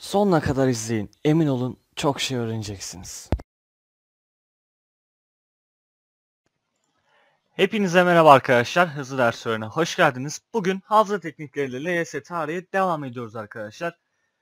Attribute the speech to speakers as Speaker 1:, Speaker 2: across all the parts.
Speaker 1: Sonuna kadar izleyin. Emin olun çok şey öğreneceksiniz. Hepinize merhaba arkadaşlar. Hızlı ders öğrenine hoş geldiniz. Bugün hafıza teknikleriyle LYS tarihe devam ediyoruz arkadaşlar.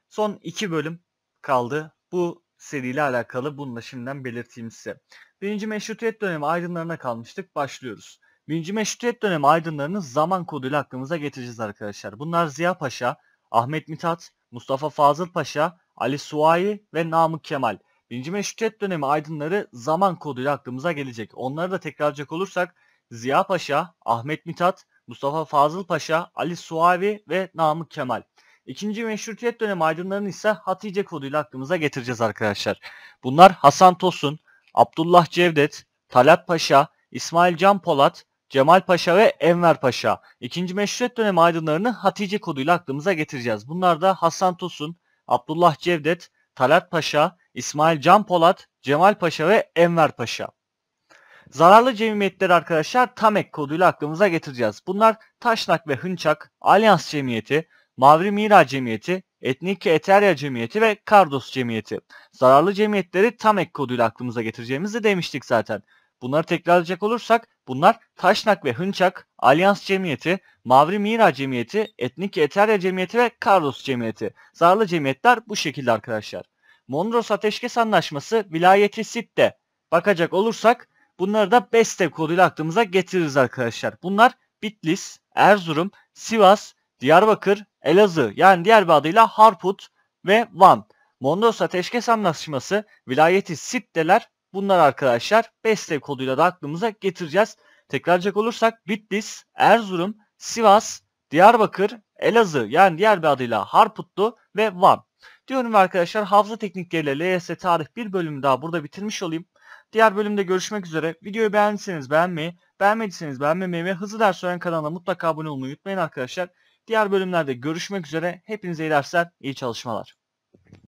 Speaker 1: Son iki bölüm kaldı. Bu seriyle alakalı bunu da şimdiden belirteyim size. Birinci meşrutiyet dönemi aydınlarına kalmıştık. Başlıyoruz. Birinci meşrutiyet dönemi aydınlarını zaman koduyla aklımıza getireceğiz arkadaşlar. Bunlar Ziya Paşa, Ahmet Mithat, Mustafa Fazıl Paşa, Ali Suayi ve Namık Kemal. Birinci Meşrutiyet dönemi aydınları zaman koduyla aklımıza gelecek. Onları da tekrarlayacak olursak Ziya Paşa, Ahmet Mithat, Mustafa Fazıl Paşa, Ali Suavi ve Namık Kemal. İkinci Meşrutiyet dönemi aydınlarını ise Hatice koduyla aklımıza getireceğiz arkadaşlar. Bunlar Hasan Tosun, Abdullah Cevdet, Talat Paşa, İsmail Can Polat, Cemal Paşa ve Enver Paşa. İkinci Meşrutiyet dönemi aydınlarını Hatice koduyla aklımıza getireceğiz. Bunlar da Hasan Tosun, Abdullah Cevdet, Talat Paşa, İsmail Can Polat, Cemal Paşa ve Enver Paşa. Zararlı cemiyetleri arkadaşlar TAMEK koduyla aklımıza getireceğiz. Bunlar Taşnak ve Hınçak, Alyans Cemiyeti, Mavri Mira Cemiyeti, Etnike Eterya Cemiyeti ve Kardos Cemiyeti. Zararlı cemiyetleri TAMEK koduyla aklımıza getireceğimizi demiştik zaten. Bunları tekrarlayacak olursak bunlar Taşnak ve Hınçak, Alyans Cemiyeti, Mavri Mira Cemiyeti, Etnik Eterya Cemiyeti ve Kardos Cemiyeti. Zararlı cemiyetler bu şekilde arkadaşlar. Mondros Ateşkes Anlaşması vilayeti Sitte bakacak olursak bunları da BESTE koduyla aklımıza getiririz arkadaşlar. Bunlar Bitlis, Erzurum, Sivas, Diyarbakır, Elazığ yani diğer bir adıyla Harput ve Van. Mondros Ateşkes Anlaşması vilayeti Sitteler Bunlar arkadaşlar BESTEV koduyla da aklımıza getireceğiz. Tekrarlayacak olursak Bitlis, Erzurum, Sivas, Diyarbakır, Elazığ yani diğer bir adıyla Harputlu ve Van. Diyorum arkadaşlar hafıza teknikleriyle LYS tarih bir bölümü daha burada bitirmiş olayım. Diğer bölümde görüşmek üzere. Videoyu beğendiyseniz beğenmeyi, beğenmediyseniz beğenmemeyi ve hızlı ders öğren kanalına mutlaka abone olmayı unutmayın arkadaşlar. Diğer bölümlerde görüşmek üzere. Hepinize iyi dersler, iyi çalışmalar.